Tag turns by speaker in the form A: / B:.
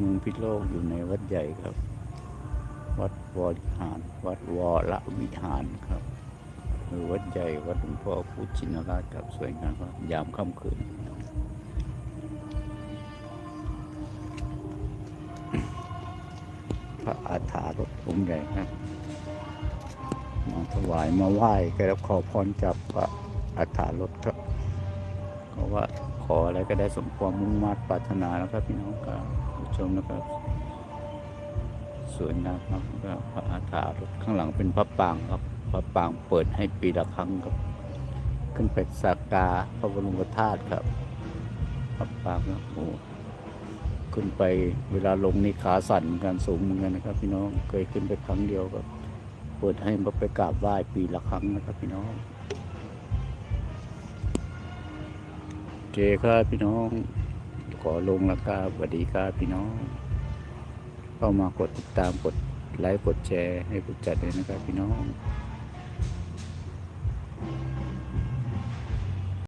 A: เมืองพิโลกอยู่ในวัดใหญ่ครับ วัดวรวิหาร วัดวรวิหารครับหรือวัดใหญ่วัดหลวงพ่อพุทธชินราชครับสวยงามครับยามค่ำคืนพระอาถารถองค์ใหญ่ครับมาถวายมาไหว้ก็แล้วขอพรจากพระอาถารถครับเพราะว่าขออะไรก็ได้สมความมุ่งมั่นปรารถนานะครับพี่น้องครับ ชมนะครับ สวยงามครับก็พระอาถารข้างหลังเป็นพระปางครับพระปางเปิดให้ปีละครั้งครับ ขึ้นไปสักการะพระบรมธาตุครับพระปางครับโอ้ขึ้นไปเวลาลงนี่ขาสั่นเหมือนกันสูงเหมือนกันนะครับ พี่น้องเคยขึ้นไปครั้งเดียวก็เปิดให้มาไปกราบไหว้ปีละครั้งนะครับ พี่น้องโอเคครับพี่น้อง ขอลงแล้วครับสวัสดีครับพี่น้อง เข้ามากดติดตามกดไลค์กดแชร์ให้ผู้จัดเลยนะครับพี่น้อง